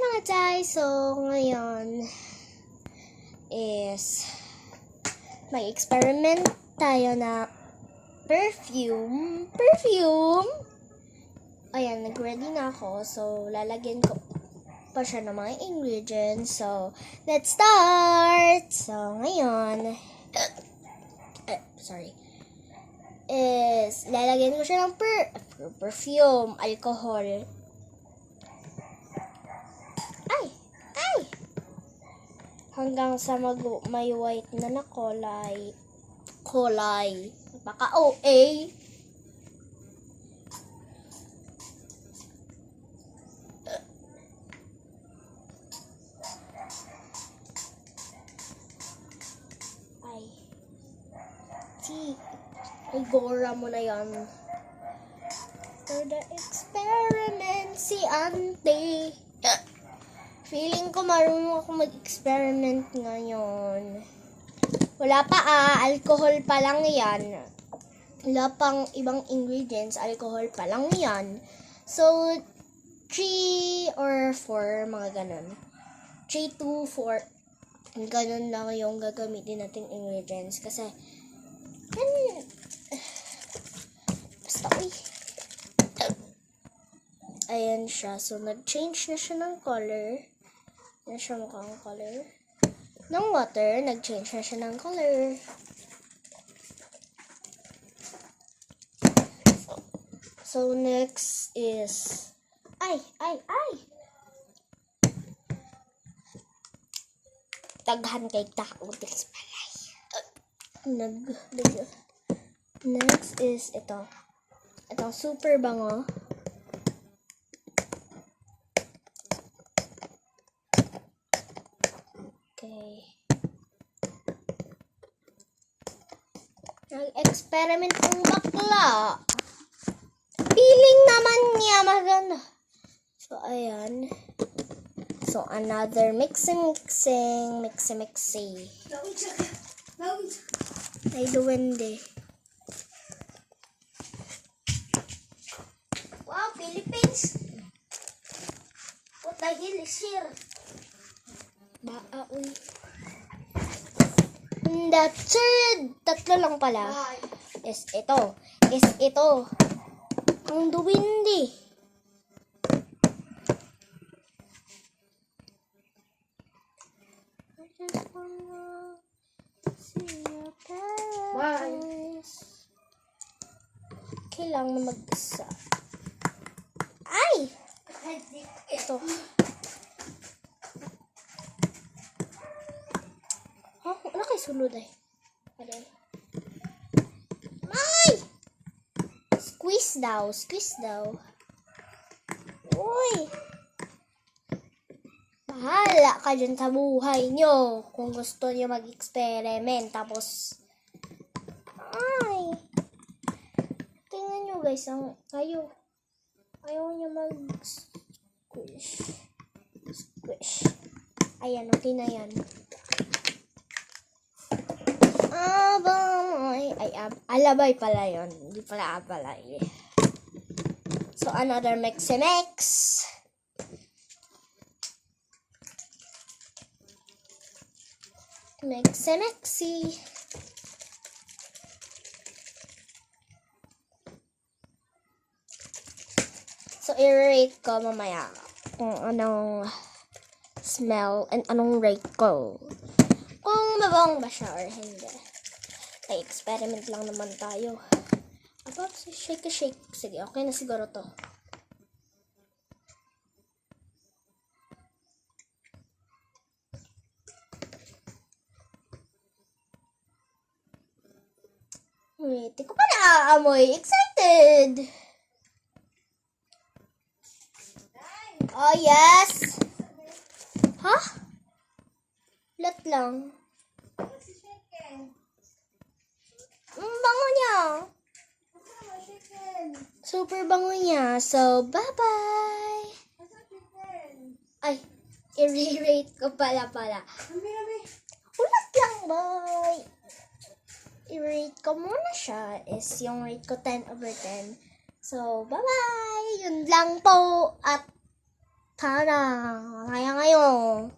mga chay! So, ngayon is may experiment tayo na perfume. Perfume! Ayan, nag-ready na ako. So, lalagyan ko pa siya ng mga ingredients. So, let's start! So, ngayon, eh, sorry, is lalagyan ko siya ng per, per- perfume, alcohol. Ay! Ay! Hanggang sa mag may white na na kulay. Kulay. Baka OA. Ay. Si, ay, gora mo na yan. For the experiment, si Auntie. Feeling ko marunong ako mag-experiment ngayon. Wala pa ah, alcohol pa lang yan. Wala pang ibang ingredients, alcohol pa lang yan. So, 3 or 4, mga ganun. 3 to 4. Ganun lang yung gagamitin nating ingredients. Kasi, yan, basta, uy. Ayan siya. So, nag-change na siya ng color. Yan siya mukhang color. Ng water, nag-change na siya ng color. So, next is... Ay! Ay! Ay! Taghan kay tao this palay. Nag... Next is ito. Ito, super bango. Okay. Nag-experiment ang bakla. Feeling naman niya maganda. So, ayan. So, another mixing, mixing, mixing, mixing. Ay, duwende. Wow, Philippines! What the hell is here? Baa, uy. The third, tatlo lang pala. Is ito. Is ito. Ang duwindi. I just wanna see your paradise. Kailangan na mag-isa. Ay! Ito. Ha? Wala kay sulod ay. Aday. May! Squeeze daw. Squeeze daw. Uy! Bahala ka dyan sa buhay nyo. Kung gusto nyo mag-experiment. Tapos, ay! Tingnan nyo guys. Ang, kayo. Ayaw nyo mag-squish. Squish. Ayan, okay na yan. Ay, ab alabay pala yun. Hindi pala abalay. So, another mix-mix. Mixy-mixy. So, i-rate ko mamaya kung anong smell and anong rate ko. Kung mabango ba siya or hindi. Experiment lang naman tayo. Aba, shake a shake. Sige, okay na siguro to. Wait, ko pa naaamoy. Excited! Oh, yes! Ha? Lat lang. Ang bango niya. Super bango niya. So, bye-bye! Ay, i-rate ko pala pala. Ulat lang, bye! I-rate ko muna siya is yung rate ko 10 over 10. So, bye-bye! Yun lang po. At Tara, kaya ngayon.